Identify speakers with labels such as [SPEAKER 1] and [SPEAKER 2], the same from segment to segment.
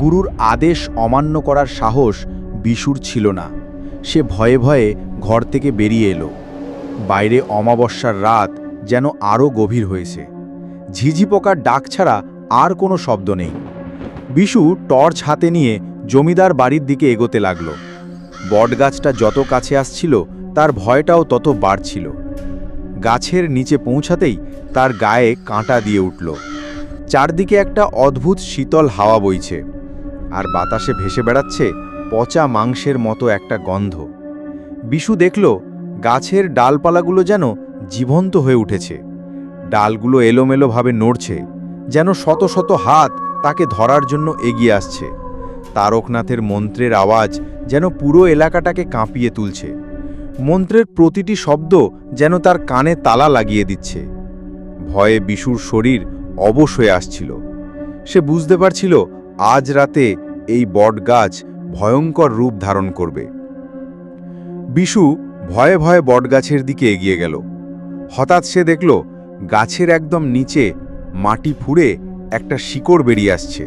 [SPEAKER 1] গুরুর আদেশ অমান্য করার সাহস বিশুর ছিল না। সে ভয়ে ভয়ে ঘর থেকে বেরিয়ে এলো। বাইরে অমাবস্যার রাত যেন আরও গভীর হয়েছে। ঝিঝি পোকার ডাক ছাড়া আর কোনো শব্দ নেই। বিশু টর্চ হাতে নিয়ে জমিদার বাড়ির দিকে এগোতে লাগল। বটগাছটা যত কাছে আসছিল, তার ভয়টাও তত বাড়ছিল। গাছের নিচে পৌঁছাতেই তার গায়ে কাঁটা দিয়ে উঠল। চারদিকে একটা অদ্ভুত শীতল হাওয়া বইছে। আর বাতাসে ভেসে বেড়াচ্ছে পচা মাংসের মতো একটা গন্ধ। বিশু দেখল, গাছের ডালপালাগুলো যেন জীবন্ত হয়ে উঠেছে। ডালগুলো এলোমেলোভাবে নড়ছে, যেন শত শত হাত তাকে ধরার জন্য এগিয়ে আসছে। তারকনাথের মন্ত্রের আওয়াজ যেন পুরো এলাকাটাকে কাঁপিয়ে তুলছে। মন্ত্রের প্রতিটি শব্দ যেন তার কানে তালা লাগিয়ে দিচ্ছে। ভয়ে বিশুর শরীর অবশ হয়ে আসছিল। সে বুঝতে পারছিল আজ রাতে এই বটগাছ ভয়ঙ্কর রূপ ধারণ করবে। বিশু ভয়ে ভয়ে বটগাছের দিকে এগিয়ে গেল। হঠাৎ সে দেখল, গাছের একদম নিচে মাটি ফুঁড়ে একটা শিকড় বেরিয়ে আসছে।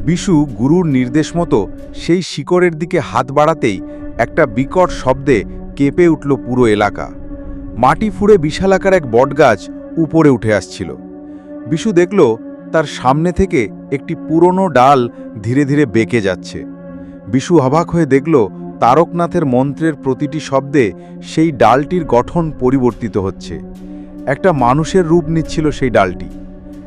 [SPEAKER 1] বিশু গুরুর নির্দেশ মতো সেই শিকড়ের দিকে হাত বাড়াতেই একটা বিকট শব্দে কেঁপে উঠল পুরো এলাকা। মাটি ফুঁড়ে বিশালাকার এক বটগাছ উপরে উঠে আসছিল। বিশু দেখল তার সামনে থেকে একটি পুরনো ডাল ধীরে ধীরে বেঁকে যাচ্ছে। বিশু অবাক হয়ে দেখল, তারকনাথের মন্ত্রের প্রতিটি শব্দে সেই ডালটির গঠন পরিবর্তিত হচ্ছে। একটা মানুষের রূপ নিচ্ছিল সেই ডালটি।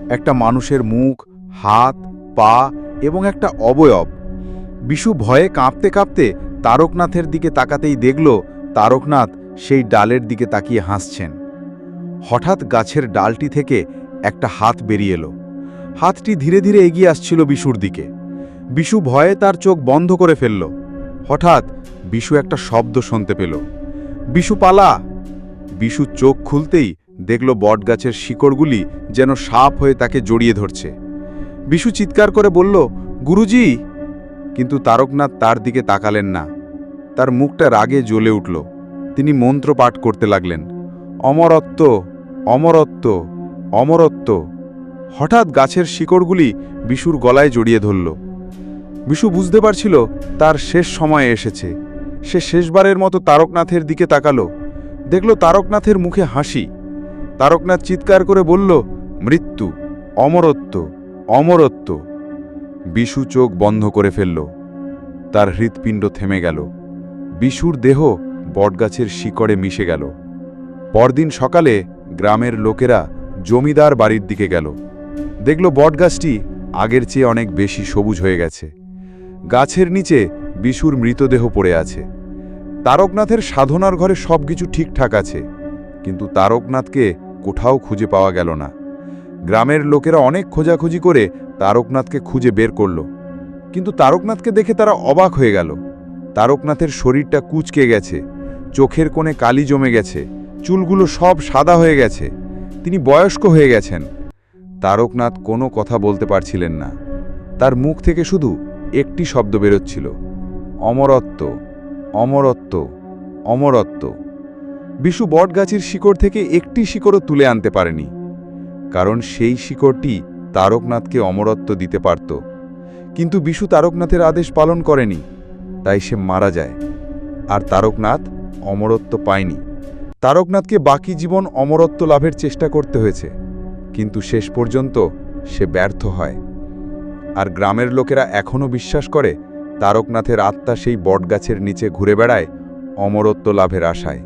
[SPEAKER 1] একটা মানুষের মুখ, হাত, পা এবং একটা অবয়ব। বিশু ভয়ে কাঁপতে কাঁপতে তারকনাথের দিকে তাকাতেই দেখল, তারকনাথ সেই ডালের দিকে তাকিয়ে হাসছেন। হঠাৎ গাছের ডালটি থেকে একটা হাত বেরিয়ে এলো। হাতটি ধীরে ধীরে এগিয়ে আসছিল বিশুর দিকে। বিশু ভয়ে তার চোখ বন্ধ করে ফেলল। হঠাৎ বিশু একটা শব্দ শুনতে পেল। বিশু পালা। বিশু চোখ খুলতেই দেখল বটগাছের শিকড়গুলি যেন সাপ হয়ে তাকে জড়িয়ে ধরছে। বিশু চিৎকার করে বলল, গুরুজি! কিন্তু তারকনাথ তার দিকে তাকালেন না। তার মুখটা রাগে জ্বলে উঠল। তিনি মন্ত্র পাঠ করতে লাগলেন। অমরত্ব অমরত্ব অমরত্ব। হঠাৎ গাছের শিকড়গুলি বিশুর গলায় জড়িয়ে ধরল। বিশু বুঝতে পারছিল তার শেষ সময় এসেছে। সে শেষবারের মতো তারকনাথের দিকে তাকালো। দেখল তারকনাথের মুখে হাসি। তারকনাথ চিৎকার করে বলল, মৃত্যু, অমরত্ব অমরত্ব। বিশু চোখ বন্ধ করে ফেলল। তার হৃৎপিণ্ড থেমে গেল। বিশুর দেহ বটগাছের শিকড়ে মিশে গেল। পরদিন সকালে গ্রামের লোকেরা জমিদার বাড়ির দিকে গেল। দেখল বটগাছটি আগের চেয়ে অনেক বেশি সবুজ হয়ে গেছে। গাছের নিচে বিশুর মৃতদেহ পড়ে আছে। তারকনাথের সাধনার ঘরে সব কিছু ঠিকঠাক আছে, কিন্তু তারকনাথকে কোথাও খুঁজে পাওয়া গেল না। গ্রামের লোকেরা অনেক খোঁজাখুঁজি করে তারকনাথকে খুঁজে বের করল, কিন্তু তারকনাথকে দেখে তারা অবাক হয়ে গেল। তারকনাথের শরীরটা কুচকে গেছে, চোখের কোণে কালি জমে গেছে, চুলগুলো সব সাদা হয়ে গেছে, তিনি বয়স্ক হয়ে গেছেন। তারকনাথ কোনো কথা বলতে পারছিলেন না। তার মুখ থেকে শুধু একটি শব্দ বেরোচ্ছিল, অমরত্ব অমরত্ব অমরত্ব। বিশু বটগাছের শিকড় থেকে একটি শিকড়ও তুলে আনতে পারেনি, কারণ সেই শিকড়টি তারকনাথকে অমরত্ব দিতে পারত। কিন্তু বিশু তারকনাথের আদেশ পালন করেনি, তাই সে মারা যায়। আর তারকনাথ অমরত্ব পায়নি। তারকনাথকে বাকি জীবন অমরত্ব লাভের চেষ্টা করতে হয়েছে। কিন্তু শেষ পর্যন্ত সে ব্যর্থ হয়। আর গ্রামের লোকেরা এখনও বিশ্বাস করে, তারকনাথের আত্মা সেই বটগাছের নিচে ঘুরে বেড়ায় অমরত্ব লাভের আশায়।